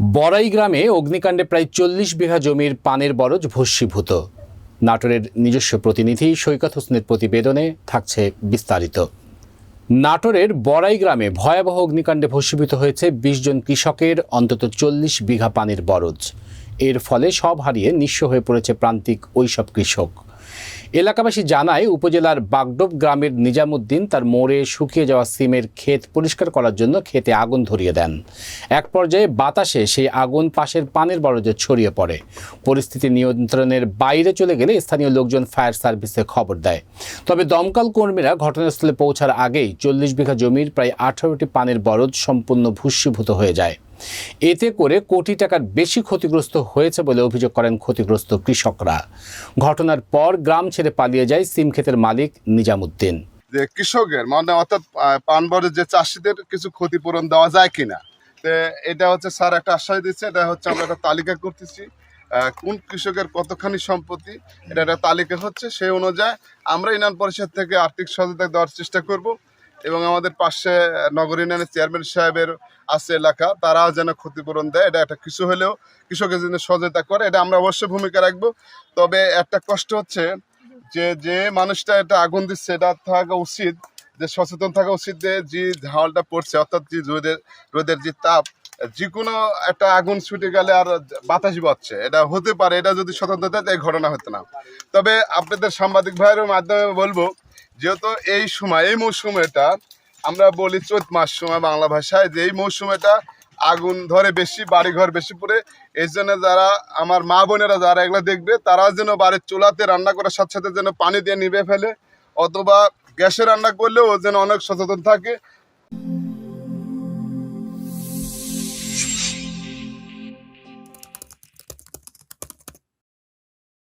বড়াই গ্রামে অগ্নিকাণ্ডে প্রায় চল্লিশ বিঘা জমির পানের বরজ ভস্মীভূত। নাটোরের নিজস্ব প্রতিনিধি সৈকত হোসেনের প্রতিবেদনে থাকছে বিস্তারিত। নাটোরের বড়াই গ্রামে ভয়াবহ অগ্নিকাণ্ডে ভস্মীভূত হয়েছে বিশ জন কৃষকের অন্তত চল্লিশ বিঘা পানির বরজ। এর ফলে সব হারিয়ে নিঃস্ব হয়ে পড়েছে প্রান্তিক ওইসব কৃষক। এলাকাবাসী জানায় উপজেলার বাগডোব গ্রামের নিজামুদ্দিন তার মোড়ে শুকিয়ে যাওয়া সিমের ক্ষেত পরিষ্কার করার জন্য ক্ষেতে আগুন ধরিয়ে দেন। এক পর্যায়ে বাতাসে সেই আগুন পাশের পানের বরজে ছড়িয়ে পড়ে। পরিস্থিতি নিয়ন্ত্রণের বাইরে চলে গেলে স্থানীয় লোকজন ফায়ার সার্ভিসে খবর দেয়। তবে দমকল কর্মীরা ঘটনাস্থলে পৌঁছার আগেই চল্লিশ বিঘা জমির প্রায় আঠারোটি পানের বরজ সম্পূর্ণ ভূষীভূত হয়ে যায়। এতে করে কোটি টাকার বেশি ক্ষতিগ্রস্ত হয়েছে বলে অভিযোগ করেন ক্ষতিগ্রস্ত কৃষকরা। ঘটনার পর গ্রাম ছেড়ে পালিয়ে যায় সিম ক্ষেতের মালিক নিজামুদ্দিন। যে কৃষকের মানে অর্থাৎ পানবরের যে চাষিদের কিছু ক্ষতিপূরণ দেওয়া যায় কিনা এটা হচ্ছে স্যার একটা আশ্বাস দিচ্ছে, এটা হচ্ছে আমরা একটা তালিকা করতেছি কোন কৃষকের কতখানি সম্পত্তি, এটা একটা তালিকা হচ্ছে সেই অনুযায়ী আমরা ইউনিয়ন পরিষদ থেকে আর্থিক সহায়তা দেওয়ার চেষ্টা করব। এবং আমাদের পাশে নগর ইউনিয়নের চেয়ারম্যান সাহেবের আছে এলাকা, তারাও যেন ক্ষতিপূরণ দেয়। এটা একটা কিছু হলেও কৃষকের জন্য সহায়তা করে, এটা আমরা অবশ্যই ভূমিকা রাখব। তবে একটা কষ্ট হচ্ছে যে যে মানুষটা এটা আগুন দিচ্ছে, এটা থাকা উচিত, যে সচেতন থাকা উচিত যে যে ঝালটা পড়ছে, অর্থাৎ যে রোদের রোদের যে তাপ যে কোনো একটা আগুন ছুটে গেলে আর বাতাস বাচ্ছে। এটা হতে পারে, এটা যদি থাকে এই ঘটনা হতো না। তবে আপনাদের সাংবাদিক ভাইয়ের মাধ্যমে বলব যেহেতু এই সময়, এই মৌসুমেটা আমরা বলি চৈত মাস সময় বাংলা ভাষায়, যে এই মৌসুমেটা আগুন ধরে বেশি, বাড়িঘর বেশি পড়ে, এই জন্য যারা, আমার মা বোনেরা যারা এগুলো দেখবে, তারা যেন বাড়ির চুলাতে রান্না করার সাথে সাথে যেন পানি দিয়ে নিবে ফেলে, অথবা গ্যাসে রান্না করলেও যেন অনেক সচেতন থাকে।